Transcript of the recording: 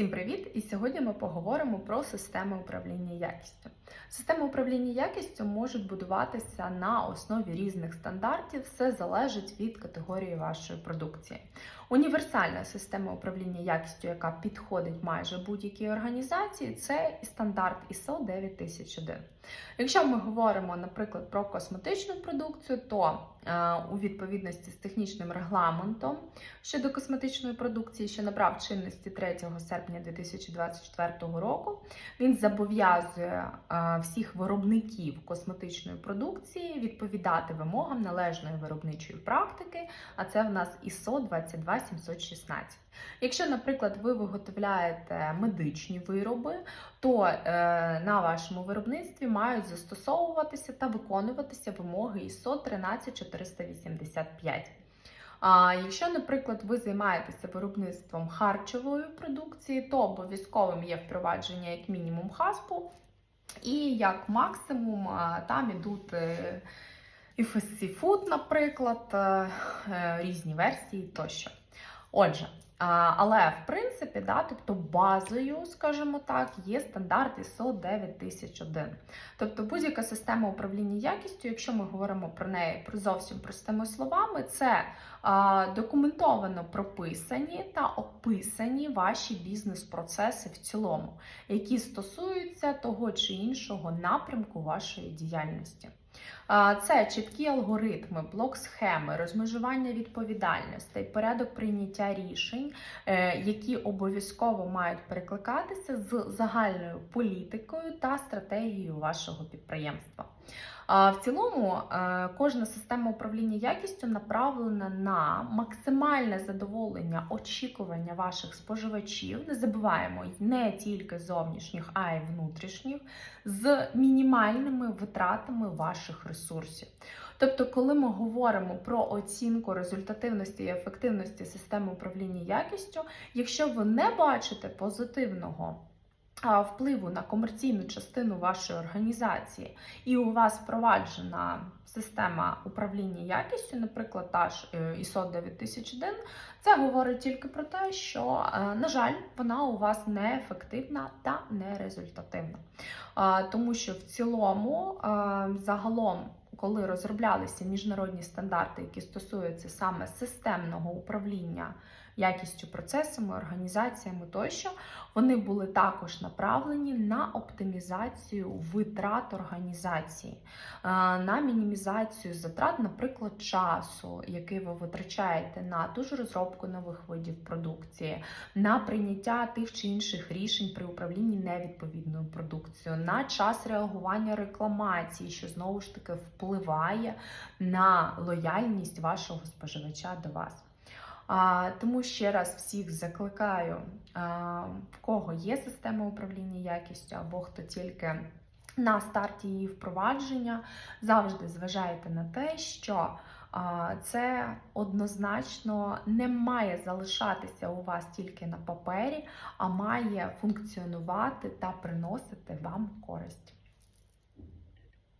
Всім привіт! І сьогодні ми поговоримо про системи управління якістю. Системи управління якістю можуть будуватися на основі різних стандартів, все залежить від категорії вашої продукції. Універсальна система управління якістю, яка підходить майже будь-якій організації, це стандарт ISO 9001. Якщо ми говоримо, наприклад, про косметичну продукцію, то е, у відповідності з технічним регламентом щодо косметичної продукції, що набрав чинності 3 серпня 2024 року, він зобов'язує е, всіх виробників косметичної продукції відповідати вимогам належної виробничої практики, а це в нас ISO 22716. Якщо, наприклад, ви виготовляєте медичні вироби, то е, на вашому виробництві мають застосовуватися та виконуватися вимоги ISO 13485. А якщо, наприклад, ви займаєтеся виробництвом харчової продукції, то обов'язковим є впровадження як мінімум хаспу, і як максимум там ідуть е, і фастфуд, наприклад, е, е, різні версії тощо. Отже, але в принципі, да, тобто базою, скажімо так, є стандарт ISO 9001. Тобто будь-яка система управління якістю, якщо ми говоримо про неї зовсім простими словами, це а, документовано прописані та описані ваші бізнес-процеси в цілому, які стосуються того чи іншого напрямку вашої діяльності. Це чіткі алгоритми, блок-схеми, розмежування відповідальностей, порядок прийняття рішень, е, які обов'язково мають перекликатися з загальною політикою та стратегією вашого підприємства. В цілому е, кожна система управління якістю направлена на максимальне задоволення очікування ваших споживачів. Не забуваємо не тільки зовнішніх, а й внутрішніх, з мінімальними витратами ваших ресурсів. Тобто, коли ми говоримо про оцінку результативності і ефективності системи управління якістю, якщо ви не бачите позитивного впливу на комерційну частину вашої організації, і у вас впроваджена система управління якістю, наприклад, та ж е, ISO 9001, це говорить тільки про те, що, е, на жаль, вона у вас неефективна та нерезультативна. А, Тому що в цілому, е, загалом, коли розроблялися міжнародні стандарти, які стосуються саме системного управління якістю процесами, організаціями тощо, вони були також направлені на оптимізацію витрат організації, е, на мінімізацію затрат, наприклад, часу, який ви витрачаєте на ту ж розробку нових видів продукції, на прийняття тих чи інших рішень при управлінні невідповідною продукцією, на час реагування рекламації, що знову ж таки впливає на лояльність вашого споживача до вас. Тому ще раз всіх закликаю, в кого є система управління якістю, або хто тільки на старті її впровадження, завжди зважайте на те, що це однозначно не має залишатися у вас тільки на папері, а має функціонувати та приносити вам користь.